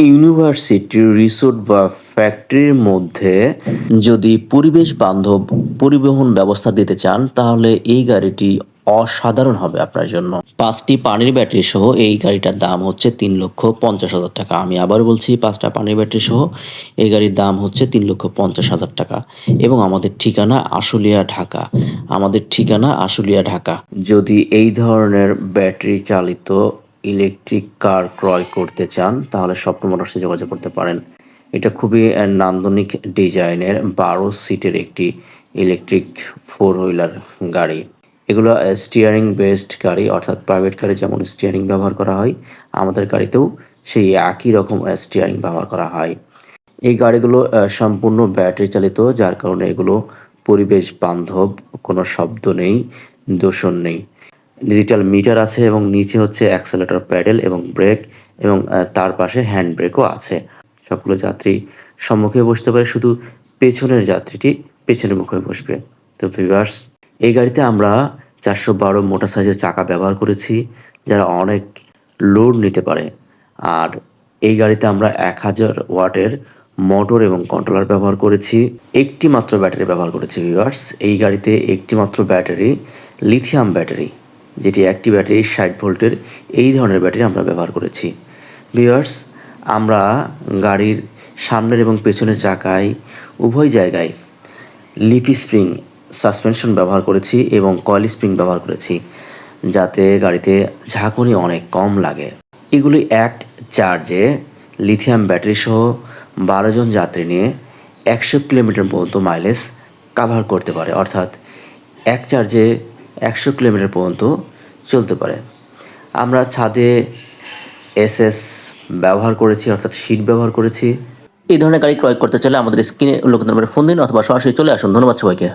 ইউনিভার্সিটির রিসোর্ট বা ফ্যাক্টরির মধ্যে যদি পরিবেশ বান্ধব পরিবহন ব্যবস্থা দিতে চান, তাহলে এই গাড়িটি অসাধারণ হবে আপনার জন্য। পাঁচটি পানির ব্যাটারি সহ এই গাড়িটার দাম হচ্ছে তিন লক্ষ পঞ্চাশ হাজার টাকা। আমি আবার বলছি, পাঁচটা পানির ব্যাটারি সহ এই গাড়ির দাম হচ্ছে তিন লক্ষ পঞ্চাশ হাজার টাকা। এবং আমাদের ঠিকানা আশুলিয়া, ঢাকা। আমাদের ঠিকানা আশুলিয়া, ঢাকা। যদি এই ধরনের ব্যাটারি চালিত ইলেকট্রিক কার ক্রয় করতে চান, তাহলে স্বপ্ন মোটরসে যোগাযোগ করতে পারেন। এটা খুবই নান্দনিক ডিজাইনের বারো সিটের একটি ইলেকট্রিক ফোর হুইলার গাড়ি। এগুলো স্টিয়ারিং বেসড গাড়ি, অর্থাৎ প্রাইভেট গাড়ি যেমন স্টিয়ারিং ব্যবহার করা হয়, আমাদের গাড়িতেও সেই একই রকম স্টিয়ারিং ব্যবহার করা হয়। এই গাড়িগুলো সম্পূর্ণ ব্যাটারি চালিত, যার কারণে এগুলো পরিবেশ বান্ধব, কোনো শব্দ নেই, দূষণ নেই। ডিজিটাল মিটার আছে এবং নিচে হচ্ছে অ্যাক্সেলেটর প্যাডেল এবং ব্রেক এবং তার পাশে হ্যান্ড ব্রেকও আছে। সবগুলো যাত্রী সম্মুখে বসতে পারে, শুধু পেছনের যাত্রীটি পেছনের মুখে বসবে। তো ভিভার্স এই গাড়িতে আমরা চারশো বারো মোটর সাইজের চাকা ব্যবহার করেছি, যারা অনেক লোড নিতে পারে। আর এই গাড়িতে আমরা এক হাজার ওয়াটের মোটর এবং কন্ট্রোলার ব্যবহার করেছি একটি মাত্র ব্যাটারি ব্যবহার করেছি ভিভার্স এই গাড়িতে একটি মাত্র ব্যাটারি, লিথিয়াম ব্যাটারি। যেটি একটি ব্যাটারি ষাট ভোল্টের এই ধরনের ব্যাটারি আমরা ব্যবহার করেছি। ভিউয়ার্স আমরা গাড়ির সামনের এবং পেছনের চাকায় উভয় জায়গায় লিপি স্প্রিং সাসপেনশন ব্যবহার করেছি এবং কয়েল স্প্রিং ব্যবহার করেছি, যাতে গাড়িতে ঝাঁকুনি অনেক কম লাগে। এগুলি এক চার্জে লিথিয়াম ব্যাটারি সহ বারো জন যাত্রী নিয়ে একশো কিলোমিটার পর্যন্ত মাইলেজ কাভার করতে পারে। অর্থাৎ এক চার্জে একশো কিলোমিটার পর্যন্ত চলতে পারে। আমরা ছাদে এসএস ব্যবহার করেছি, অর্থাৎ শীট ব্যবহার করেছি। এই ধরনের গাড়ি ক্রয় করতে চাইলে আমাদের স্ক্রিনে উল্লেখ নম্বরে ফোন দিন অথবা সরাসরি চলে আসুন। ধন্যবাদ সবাইকে।